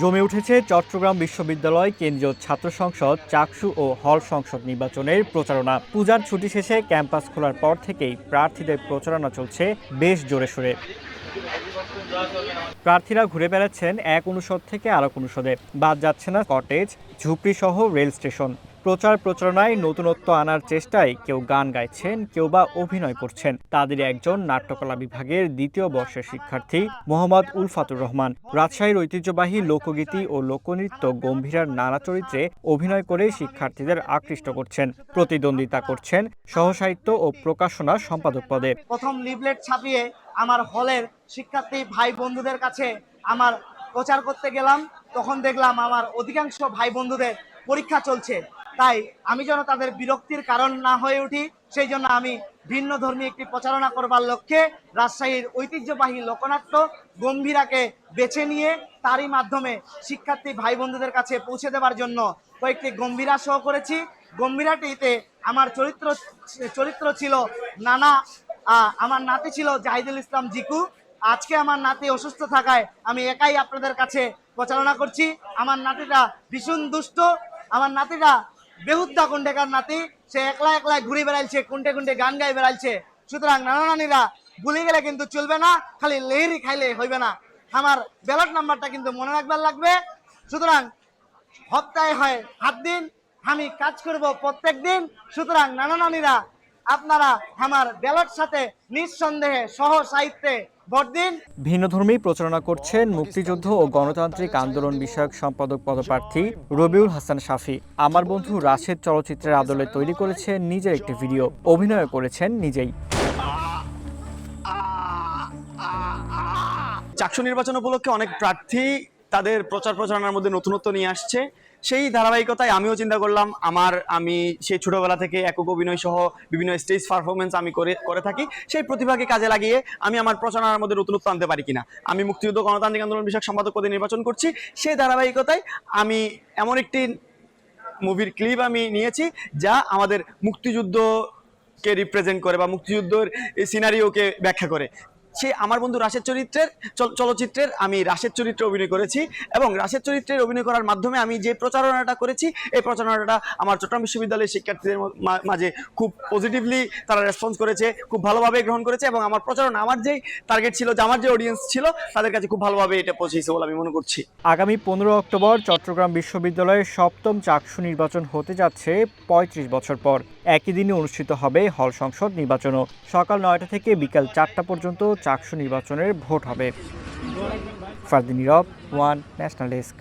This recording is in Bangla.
জমে উঠেছে চট্টগ্রাম বিশ্ববিদ্যালয় কেন্দ্রীয় ছাত্র সংসদ, চাকসু ও হল সংসদ নির্বাচনের প্রচারণা। পূজার ছুটি শেষে ক্যাম্পাস খোলার পর থেকেই প্রার্থীদের প্রচারণা চলছে বেশ জোরে সোরে। প্রার্থীরা ঘুরে বেড়াচ্ছেন এক অনুষদ থেকে আরেক অনুষদে। বাদ যাচ্ছে না কটেজ ঝুপড়ি সহ রেল স্টেশন। প্রচার প্রচারণায় নতুনত্ব আনার চেষ্টায় কেউ গান গাইছেন, কেউ বা অভিনয় করছেন। তাদের একজন নাট্যকলা বিভাগের দ্বিতীয় বর্ষের শিক্ষার্থী মোহাম্মদ উলফাতুর রহমান। রাজশাহীর ঐতিহ্যবাহী লোকগীতি ও লোকনৃত্য গম্ভীরার নানা চরিত্রে অভিনয় করে শিক্ষার্থীদের আকৃষ্ট করছেন। প্রতিদ্বন্দ্বিতা করছেন সহসাহিত্য ও প্রকাশনা সম্পাদক পদে। প্রথম লিফলেট ছাপিয়ে আমার হলের শিক্ষার্থী ভাই বন্ধুদের কাছে আমার প্রচার করতে গেলাম। তখন দেখলাম আমার অধিকাংশ ভাই বন্ধুদের পরীক্ষা চলছে। তাই আমি যেন তাদের বিরক্তির কারণ না হয়ে উঠি, সেই জন্য আমি ভিন্ন ধর্মী একটি প্রচারণা করবার লক্ষ্যে রাজশাহীর ঐতিহ্যবাহী লোকনাট্য গম্ভীরাকে বেছে নিয়ে তারই মাধ্যমে শিক্ষার্থী ভাই বন্ধুদের কাছে পৌঁছে দেওয়ার জন্য কয়েকটি গম্ভীরা শো করেছি। গম্ভীরাটিতে আমার চরিত্র চরিত্র ছিল নানা আমার নাতি ছিল জাহিদুল ইসলাম জিকু। আজকে আমার নাতি অসুস্থ থাকায় আমি একাই আপনাদের কাছে প্রচারণা করছি। আমার নাতিটা ভীষণ দুষ্ট। আমার নাতিটা বেহুদ্দা কুন্ডেকার নাতি? সে একলা একলা ঘুরে বেড়াইছে, কুন্টে কুন্টে গান গাই বেড়াইছে। সুতরাং নানা নানিরা ভুলে গেলে কিন্তু চলবে না, খালি লেহেরি খাইলে হইবে না। আমার ব্যালট নাম্বারটা কিন্তু মনে রাখবার লাগবে। সুতরাং সপ্তাহে হয় সাত দিন, আমি কাজ করব প্রত্যেক দিন। সুতরাং নানা নানিরা, আপনারা আমার ব্যালট সাথে নিঃসন্দেহে সহ সাহিত্যে ভোট দিন ভিন্নধর্মী প্রচারণা করছেন মুক্তিযুদ্ধ ও গণতান্ত্রিক আন্দোলন বিষয়ক সম্পাদক পদপ্রার্থী রবিউল হাসান শাফি। আমার বন্ধু রাশেদ চলচ্চিত্রের আদলে তৈরি করেছেন নিজের একটি ভিডিও। অভিনয় করেছেন নিজেই। চাকসু নির্বাচন উপলক্ষে অনেক প্রার্থী তাদের প্রচার প্রচারণার মধ্যে নতুনত্ব নিয়ে আসছে। সেই ধারাবাহিকতায় আমিও চিন্তা করলাম, আমার, আমি সেই ছোটোবেলা থেকে একক অভিনয় সহ বিভিন্ন স্টেজ পারফরমেন্স আমি করে করে থাকি, সেই প্রতিভাকে কাজে লাগিয়ে আমি আমার প্রচারণার মধ্যে নতুনত্ব আনতে পারি কিনা। আমি মুক্তিযুদ্ধ, গণতান্ত্রিক আন্দোলন বিষয়ক সম্পাদক পদে নির্বাচন করছি, সেই ধারাবাহিকতায় আমি এমন একটি মুভির ক্লিপ আমি নিয়েছি, যা আমাদের মুক্তিযুদ্ধকে রিপ্রেজেন্ট করে বা মুক্তিযুদ্ধের সিনারিওকে ব্যাখ্যা করে। সে আমার বন্ধু রাশের চরিত্রের চল- চলচ্চিত্রের আমি রাশের চরিত্রে অভিনয় করেছি এবং রাশের চরিত্রের অভিনয় করার মাধ্যমে আমি যে প্রচারণাটা করেছি, এই প্রচারণাটা আমার চট্টগ্রাম বিশ্ববিদ্যালয়ের শিক্ষার্থীদের মাঝে খুব পজিটিভলি তারা রেসপন্স করেছে, খুব ভালোভাবে গ্রহণ করেছে এবং আমার প্রচারণা, আমার যেই টার্গেট ছিল, যে আমার যে অডিয়েন্স ছিল, তাদের কাছে খুব ভালোভাবে এটা পৌঁছেছে বলে আমি মনে করছি। আগামী পনেরো অক্টোবর চট্টগ্রাম বিশ্ববিদ্যালয়ের সপ্তম চাকসু নির্বাচন হতে যাচ্ছে পঁয়ত্রিশ বছর পর। একই দিনে অনুষ্ঠিত হবে হল সংসদ নির্বাচনও। সকাল নয়টা থেকে বিকাল চারটা পর্যন্ত চাকসু নির্বাচনের ভোট হবে। Fardin Nirob one national desk.